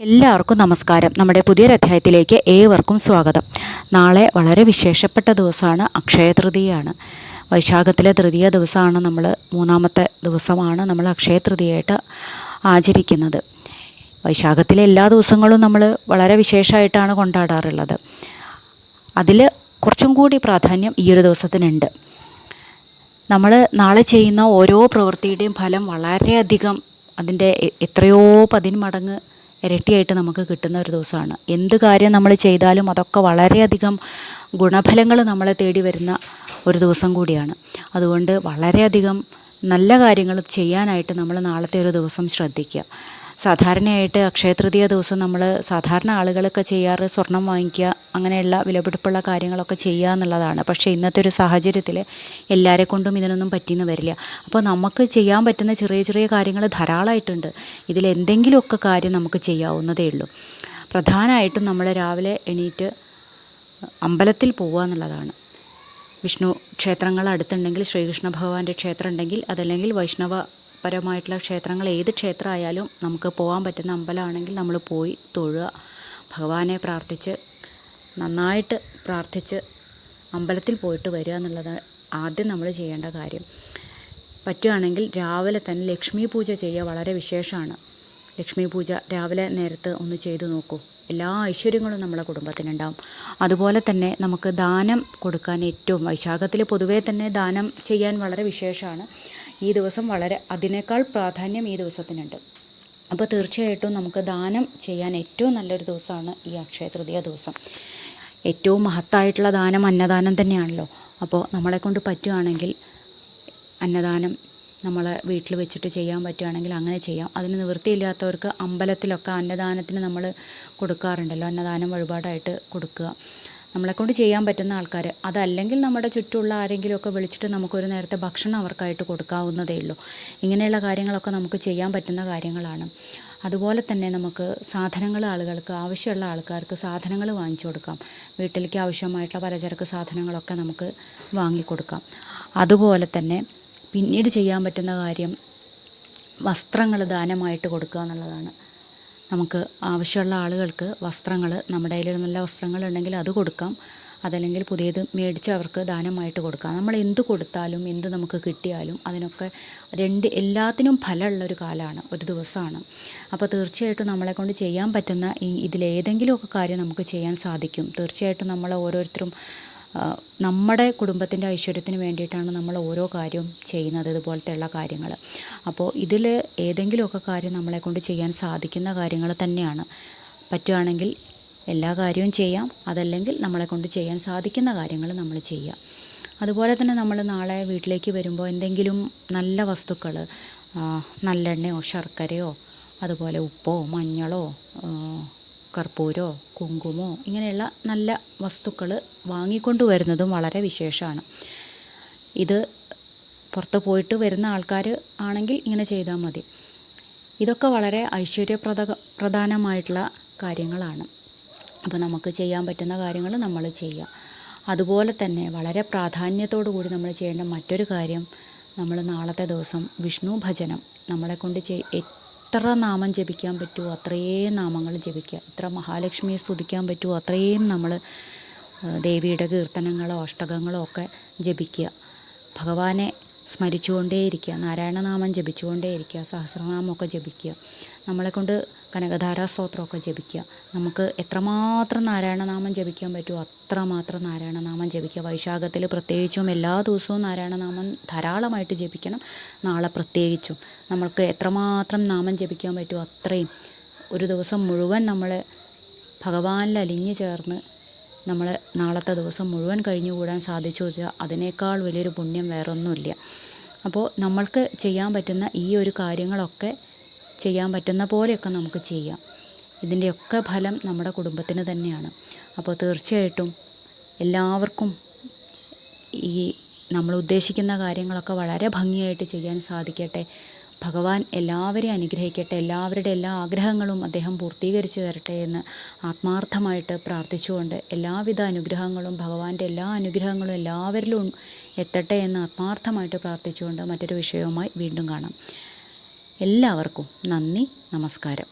എല്ലാവർക്കും നമസ്കാരം. നമ്മുടെ പുതിയൊരു അധ്യായത്തിലേക്ക് ഏവർക്കും സ്വാഗതം. നാളെ വളരെ വിശേഷപ്പെട്ട ദിവസമാണ് അക്ഷയ തൃതീയയാണ്. വൈശാഖത്തിലെ തൃതീയ ദിവസമാണ് നമ്മൾ മൂന്നാമത്തെ ദിവസമാണ് നമ്മൾ അക്ഷയ തൃതീയയായിട്ട് ആചരിക്കുന്നത്. വൈശാഖത്തിലെ എല്ലാ ദിവസങ്ങളും നമ്മൾ വളരെ വിശേഷമായിട്ടാണ് കൊണ്ടാടാറുള്ളത്. അതിൽ കുറച്ചും കൂടി പ്രാധാന്യം ഈ ഒരു ദിവസത്തിനുണ്ട്. നമ്മൾ നാളെ ചെയ്യുന്ന ഓരോ പ്രവൃത്തിയുടെയും ഫലം വളരെയധികം അതിന്റെ എത്രയോ എത്രയോ പതിന്മടങ്ങ് ഇരട്ടിയായിട്ട് നമുക്ക് കിട്ടുന്ന ഒരു ദിവസമാണ്. എന്ത് കാര്യം നമ്മൾ ചെയ്താലും അതൊക്കെ വളരെയധികം ഗുണഫലങ്ങൾ നമ്മളെ തേടി വരുന്ന ഒരു ദിവസം കൂടിയാണ്. അതുകൊണ്ട് വളരെയധികം നല്ല കാര്യങ്ങൾ ചെയ്യാനായിട്ട് നമ്മൾ നാളത്തെ ഒരു ദിവസം ശ്രദ്ധിക്കുക. സാധാരണയായിട്ട് അക്ഷയതൃതീയ ദിവസം നമ്മൾ സാധാരണ ആളുകളൊക്കെ ചെയ്യാറ് സ്വർണം വാങ്ങിക്കുക അങ്ങനെയുള്ള വിലപിടിപ്പുള്ള കാര്യങ്ങളൊക്കെ ചെയ്യുക എന്നുള്ളതാണ്. പക്ഷേ ഇന്നത്തെ ഒരു സാഹചര്യത്തിൽ എല്ലാവരെ കൊണ്ടും ഇതിനൊന്നും പറ്റിയെന്ന് വരില്ല. അപ്പോൾ നമുക്ക് ചെയ്യാൻ പറ്റുന്ന ചെറിയ ചെറിയ കാര്യങ്ങൾ ധാരാളമായിട്ടുണ്ട് ഇതിലെന്തെങ്കിലുമൊക്കെ കാര്യം നമുക്ക് ചെയ്യാവുന്നതേ ഉള്ളൂ. പ്രധാനമായിട്ടും നമ്മൾ രാവിലെ എണീറ്റ് അമ്പലത്തിൽ പോവുക എന്നുള്ളതാണ്. വിഷ്ണു ക്ഷേത്രങ്ങൾ അടുത്തുണ്ടെങ്കിൽ ശ്രീകൃഷ്ണ ഭഗവാന്റെ ക്ഷേത്രം ഉണ്ടെങ്കിൽ അതല്ലെങ്കിൽ വൈഷ്ണവ പരമായിട്ടുള്ള ക്ഷേത്രങ്ങൾ ഏത് ക്ഷേത്രമായാലും നമുക്ക് പോകാൻ പറ്റുന്ന അമ്പലമാണെങ്കിൽ നമ്മൾ പോയി തൊഴുക. ഭഗവാനെ പ്രാർത്ഥിച്ച് നന്നായിട്ട് പ്രാർത്ഥിച്ച് അമ്പലത്തിൽ പോയിട്ട് വരിക എന്നുള്ളത് ആദ്യം നമ്മൾ ചെയ്യേണ്ട കാര്യം. പറ്റുകയാണെങ്കിൽ രാവിലെ തന്നെ ലക്ഷ്മി പൂജ ചെയ്യുക വളരെ വിശേഷമാണ്. ലക്ഷ്മി പൂജ രാവിലെ നേരത്ത് ഒന്ന് ചെയ്തു നോക്കൂ. എല്ലാ ഐശ്വര്യങ്ങളും നമ്മുടെ കുടുംബത്തിനുണ്ടാവും. അതുപോലെ തന്നെ നമുക്ക് ദാനം കൊടുക്കാൻ ഏറ്റവും വൈശാഖത്തിൽ പൊതുവേ തന്നെ ദാനം ചെയ്യാൻ വളരെ വിശേഷമാണ്. ഈ ദിവസം വളരെ അതിനേക്കാൾ പ്രാധാന്യം ഈ ദിവസത്തിനുണ്ട്. അപ്പോൾ തീർച്ചയായിട്ടും നമുക്ക് ദാനം ചെയ്യാൻ ഏറ്റവും നല്ലൊരു ദിവസമാണ് ഈ അക്ഷയ തൃതീയ ദിവസം. ഏറ്റവും മഹത്തായിട്ടുള്ള ദാനം അന്നദാനം തന്നെയാണല്ലോ. അപ്പോൾ നമ്മളെ കൊണ്ട് പറ്റുകയാണെങ്കിൽ അന്നദാനം നമ്മൾ വീട്ടിൽ വെച്ചിട്ട് ചെയ്യാൻ പറ്റുകയാണെങ്കിൽ അങ്ങനെ ചെയ്യാം. അതിന് നിവൃത്തിയില്ലാത്തവർക്ക് അമ്പലത്തിലൊക്കെ അന്നദാനത്തിന് നമ്മൾ കൊടുക്കാറുണ്ടല്ലോ. അന്നദാനം വഴിപാടായിട്ട് കൊടുക്കുക. നമ്മളെക്കൊണ്ട് ചെയ്യാൻ പറ്റുന്ന ആൾക്കാർ അതല്ലെങ്കിൽ നമ്മുടെ ചുറ്റുമുള്ള ആരെങ്കിലുമൊക്കെ വിളിച്ചിട്ട് നമുക്കൊരു നേരത്തെ ഭക്ഷണം അവർക്കായിട്ട് കൊടുക്കാവുന്നതേ ഉള്ളൂ. ഇങ്ങനെയുള്ള കാര്യങ്ങളൊക്കെ നമുക്ക് ചെയ്യാൻ പറ്റുന്ന കാര്യങ്ങളാണ്. അതുപോലെ തന്നെ നമുക്ക് സാധനങ്ങൾ ആളുകൾക്ക് ആവശ്യമുള്ള ആൾക്കാർക്ക് സാധനങ്ങൾ വാങ്ങിച്ചു കൊടുക്കാം. വീട്ടിലേക്ക് ആവശ്യമായിട്ടുള്ള പലചരക്ക് സാധനങ്ങളൊക്കെ നമുക്ക് വാങ്ങിക്കൊടുക്കാം. അതുപോലെ തന്നെ പിന്നീട് ചെയ്യാൻ പറ്റുന്ന കാര്യം വസ്ത്രങ്ങൾ ദാനമായിട്ട് കൊടുക്കുക എന്നുള്ളതാണ്. നമുക്ക് ആവശ്യമുള്ള ആളുകൾക്ക് വസ്ത്രങ്ങൾ നമ്മുടെ കയ്യിൽ നല്ല വസ്ത്രങ്ങളുണ്ടെങ്കിൽ അത് കൊടുക്കാം. അതല്ലെങ്കിൽ പുതിയത് മേടിച്ച് അവർക്ക് ദാനമായിട്ട് കൊടുക്കാം. നമ്മൾ എന്ത് കൊടുത്താലും എന്ത് നമുക്ക് കിട്ടിയാലും അതിനൊക്കെ രണ്ട് എല്ലാത്തിനും ഫലമുള്ള ഒരു കാലമാണ് ഒരു ദിവസമാണ്. അപ്പോൾ തീർച്ചയായിട്ടും നമ്മളെ കൊണ്ട് ചെയ്യാൻ പറ്റുന്ന ഇതിലേതെങ്കിലുമൊക്കെ കാര്യം നമുക്ക് ചെയ്യാൻ സാധിക്കും. തീർച്ചയായിട്ടും നമ്മൾ ഓരോരുത്തരും നമ്മുടെ കുടുംബത്തിന്റെ ഐശ്വര്യത്തിന് വേണ്ടിയിട്ടാണ് നമ്മൾ ഓരോ കാര്യവും ചെയ്യുന്നത് ഇതുപോലത്തെയുള്ള കാര്യങ്ങൾ. അപ്പോൾ ഇതിൽ ഏതെങ്കിലുമൊക്കെ കാര്യം നമ്മളെ കൊണ്ട് ചെയ്യാൻ സാധിക്കുന്ന കാര്യങ്ങൾ തന്നെയാണ്. പറ്റുകയാണെങ്കിൽ എല്ലാ കാര്യവും ചെയ്യാം. അതല്ലെങ്കിൽ നമ്മളെ കൊണ്ട് ചെയ്യാൻ സാധിക്കുന്ന കാര്യങ്ങൾ നമ്മൾ ചെയ്യാം. അതുപോലെ തന്നെ നമ്മൾ നാളെ വീട്ടിലേക്ക് വരുമ്പോൾ എന്തെങ്കിലും നല്ല വസ്തുക്കൾ നല്ലെണ്ണയോ ശർക്കരയോ അതുപോലെ ഉപ്പോ മഞ്ഞളോ കർപ്പൂരോ കുങ്കുമോ ഇങ്ങനെയുള്ള നല്ല വസ്തുക്കൾ വാങ്ങിക്കൊണ്ട് വരുന്നതും വളരെ വിശേഷമാണ്. ഇത് പുറത്ത് പോയിട്ട് വരുന്ന ആൾക്കാർ ആണെങ്കിൽ ഇങ്ങനെ ചെയ്താൽ മതി. ഇതൊക്കെ വളരെ ഐശ്വര്യപ്രദ പ്രധാനമായിട്ടുള്ള കാര്യങ്ങളാണ്. അപ്പോൾ നമുക്ക് ചെയ്യാൻ പറ്റുന്ന കാര്യങ്ങൾ നമ്മൾ ചെയ്യുക അതുപോലെ തന്നെ വളരെ പ്രാധാന്യത്തോടു കൂടി നമ്മൾ ചെയ്യേണ്ട മറ്റൊരു കാര്യം നമ്മൾ നാളത്തെ ദിവസം വിഷ്ണു ഭജനം നമ്മളെ കൊണ്ട് ചെയ് എത്ര നാമം ജപിക്കാൻ പറ്റുമോ അത്രയും നാമങ്ങൾ ജപിക്കുക. എത്ര മഹാലക്ഷ്മിയെ സ്തുതിക്കാൻ പറ്റുമോ അത്രയും നമ്മൾ ദേവിയുടെ കീർത്തനങ്ങളോ അഷ്ടകങ്ങളോ ഒക്കെ ജപിക്കുക. ഭഗവാനെ സ്മരിച്ചുകൊണ്ടേയിരിക്കുക. നാരായണനാമം ജപിച്ചുകൊണ്ടേയിരിക്കുക. സഹസ്രനാമമൊക്കെ ജപിക്കുക. നമ്മളെ കൊണ്ട് കനകധാരാ സ്തോത്രമൊക്കെ ജപിക്കുക. നമുക്ക് എത്രമാത്രം നാരായണനാമം ജപിക്കാൻ പറ്റുമോ അത്രമാത്രം നാരായണനാമം ജപിക്കുക. വൈശാഖത്തിൽ പ്രത്യേകിച്ചും എല്ലാ ദിവസവും നാരായണനാമം ധാരാളമായിട്ട് ജപിക്കണം. നാളെ പ്രത്യേകിച്ചും നമ്മൾക്ക് എത്രമാത്രം നാമം ജപിക്കാൻ പറ്റുമോ അത്രയും ഒരു ദിവസം മുഴുവൻ നമ്മൾ ഭഗവാനിൽ അലിഞ്ഞു ചേർന്ന് നമ്മൾ നാളത്തെ ദിവസം മുഴുവൻ കഴിഞ്ഞുകൂടാൻ സാധിച്ചു വെച്ചാൽ അതിനേക്കാൾ വലിയൊരു പുണ്യം വേറൊന്നുമില്ല. അപ്പോൾ നമ്മൾക്ക് ചെയ്യാൻ പറ്റുന്ന ഈ ഒരു കാര്യങ്ങളൊക്കെ ചെയ്യാൻ പറ്റുന്ന പോലെയൊക്കെ നമുക്ക് ചെയ്യാം. ഇതിന്റെയൊക്കെ ഫലം നമ്മുടെ കുടുംബത്തിന് തന്നെയാണ്. അപ്പോൾ തീർച്ചയായിട്ടും എല്ലാവർക്കും ഈ നമ്മൾ ഉദ്ദേശിക്കുന്ന കാര്യങ്ങളൊക്കെ വളരെ ഭംഗിയായിട്ട് ചെയ്യാൻ സാധിക്കട്ടെ. ഭഗവാൻ എല്ലാവരെയും അനുഗ്രഹിക്കട്ടെ എല്ലാവരുടെ എല്ലാ ആഗ്രഹങ്ങളും അദ്ദേഹം പൂർത്തീകരിച്ചു തരട്ടെ എന്ന് ആത്മാർത്ഥമായിട്ട് പ്രാർത്ഥിച്ചുകൊണ്ട് എല്ലാവിധ അനുഗ്രഹങ്ങളും ഭഗവാന്റെ എല്ലാ അനുഗ്രഹങ്ങളും എല്ലാവരിലും എത്തട്ടെ എന്ന് ആത്മാർത്ഥമായിട്ട് പ്രാർത്ഥിച്ചുകൊണ്ട് മറ്റൊരു വിഷയവുമായി വീണ്ടും കാണാം. എല്ലാവർക്കും നന്ദി നമസ്കാരം.